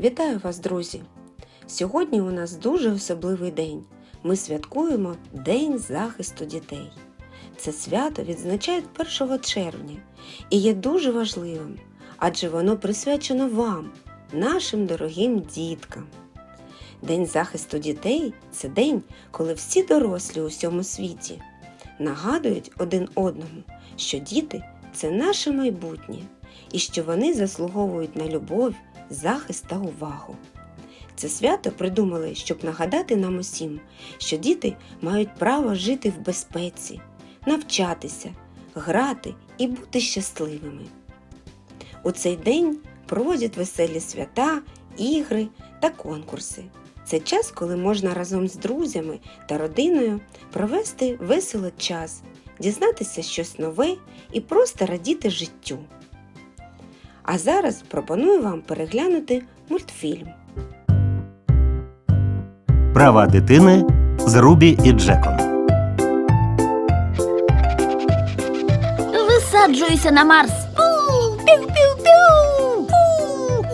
Вітаю вас, друзі! Сьогодні у нас дуже особливий день. Ми святкуємо День захисту дітей. Це свято відзначають 1 червня і є дуже важливим, адже воно присвячено вам, нашим дорогим діткам. День захисту дітей це день, коли всі дорослі у всьому світі нагадують один одному, що діти це наше майбутнє і що вони заслуговують на любов, захист та увагу. Це свято придумали, щоб нагадати нам усім, що діти мають право жити в безпеці, навчатися, грати і бути щасливими. У цей день проводять веселі свята, ігри та конкурси. Це час, коли можна разом з друзями та родиною провести весело час, дізнатися щось нове і просто радіти життю. А зараз пропоную вам переглянути мультфільм. Права дитини з Рубі і Джеком. Висаджуюся на Марс. Піу-піу-піу.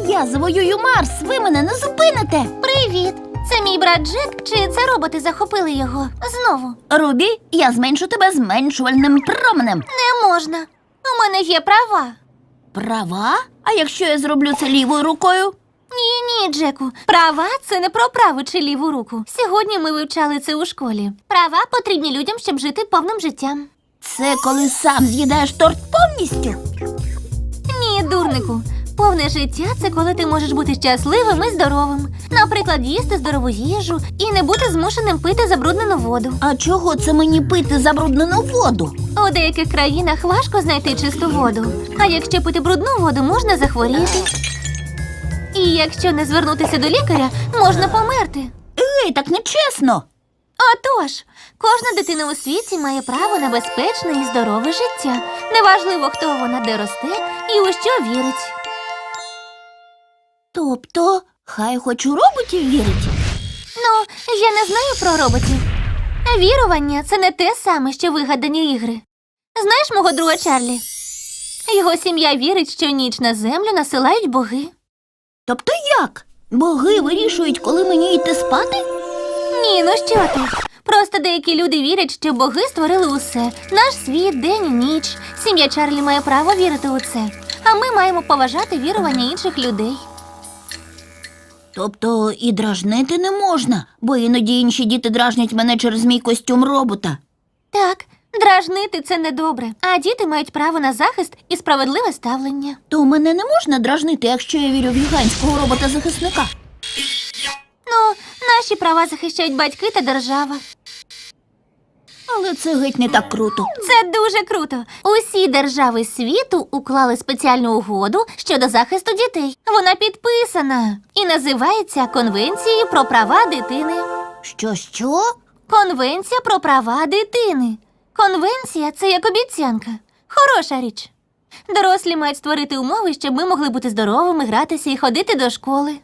Я завоюю Марс. Ви мене не зупините. Привіт! Це мій брат Джек, чи це роботи захопили його? Знову Рубі, я зменшу тебе зменшувальним променем. не можна. У мене є права. Права? А якщо я зроблю це лівою рукою? Ні, ні, Джеку. Права це не про праву чи ліву руку. Сьогодні ми вивчали це у школі. Права потрібні людям, щоб жити повним життям. Це коли сам з'їдаєш торт повністю. Ні, дурнику. Повне життя це коли ти можеш бути щасливим і здоровим. Наприклад, їсти здорову їжу і не бути змушеним пити забруднену воду. А чого це мені пити забруднену воду? У деяких країнах важко знайти чисту воду. А якщо пити брудну воду, можна захворіти. І якщо не звернутися до лікаря, можна померти. Ей, так нечесно. Отож, кожна дитина у світі має право на безпечне і здорове життя. Неважливо, хто вона де росте і у що вірить. Тобто, хай хоч у роботів вірить. Ну, я не знаю про роботів. Вірування це не те саме, що вигадані ігри. Знаєш мого друга Чарлі? Його сім'я вірить, що ніч на землю насилають боги. Тобто як? Боги вирішують, коли мені йти спати? Ні, ну що ти? Просто деякі люди вірять, що боги створили усе наш світ, день і ніч. Сім'я Чарлі має право вірити у це, а ми маємо поважати вірування інших людей. Тобто і дражнити не можна, бо іноді інші діти дражнять мене через мій костюм робота. Так, дражнити це недобре, а діти мають право на захист і справедливе ставлення. То мене не можна дражнити, якщо я вірю в гігантського робота-захисника. Ну, наші права захищають батьки та держава. Але це геть не так круто. Це дуже круто. Усі держави світу уклали спеціальну угоду щодо захисту дітей. Вона підписана і називається Конвенцією про права дитини. Що, що? Конвенція про права дитини. Конвенція це як обіцянка. Хороша річ. Дорослі мають створити умови, щоб ми могли бути здоровими, гратися і ходити до школи.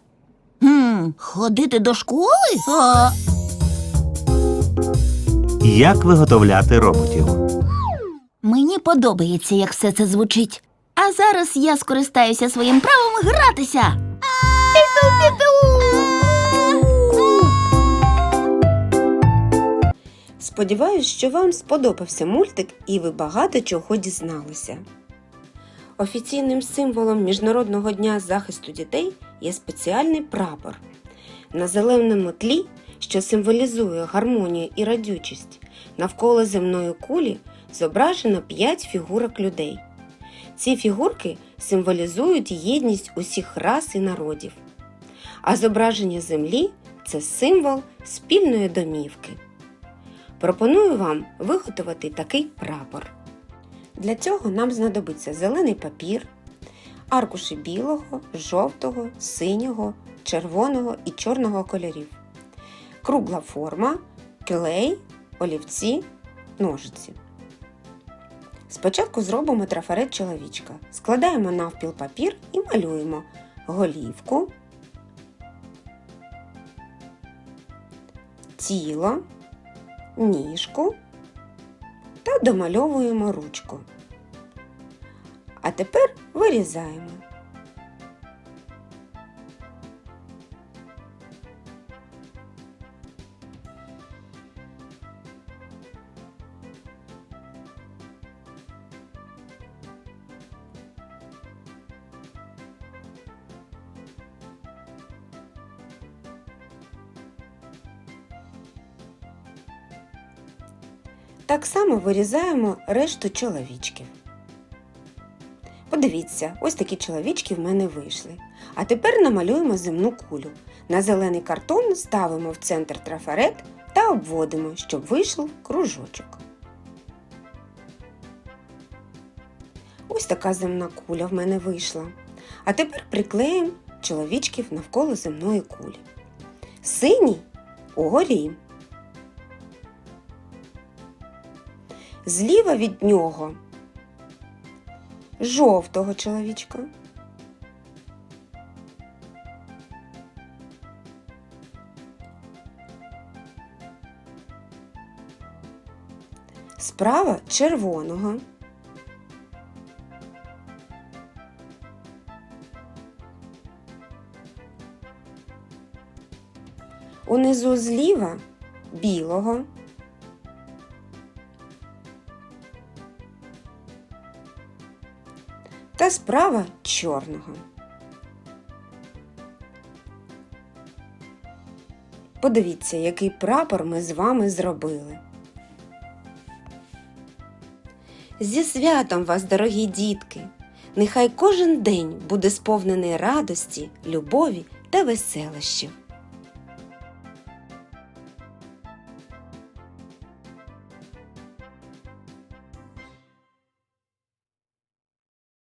Хм, ходити до школи? А, Як виготовляти роботів? Мені подобається, як все це звучить. А зараз я скористаюся своїм правом гратися. Сподіваюсь, що вам сподобався мультик і ви багато чого дізналися. Офіційним символом Міжнародного дня захисту дітей є спеціальний прапор. На зеленому тлі, що символізує гармонію і радючість, навколо земної кулі зображено 5 фігурок людей. Ці фігурки символізують єдність усіх рас і народів. А зображення землі це символ спільної домівки. Пропоную вам виготовити такий прапор. Для цього нам знадобиться зелений папір, аркуші білого, жовтого, синього, червоного і чорного кольорів, кругла форма, клей, олівці, ножиці. Спочатку зробимо трафарет чоловічка. Складаємо навпіл папір і малюємо голівку, тіло, ніжку та домальовуємо ручку. А тепер вирізаємо. Так само вирізаємо решту чоловічків. Подивіться, ось такі чоловічки в мене вийшли. А тепер намалюємо земну кулю. На зелений картон ставимо в центр трафарет та обводимо, щоб вийшов кружочок. Ось така земна куля в мене вийшла. А тепер приклеїмо чоловічків навколо земної кулі. Синій угорі. Зліва від нього жовтого чоловічка. Справа червоного. Унизу зліва білого. Справа чорного. Подивіться, який прапор ми з вами зробили. Зі святом вас, дорогі дітки! Нехай кожен день буде сповнений радості, любові та веселощів.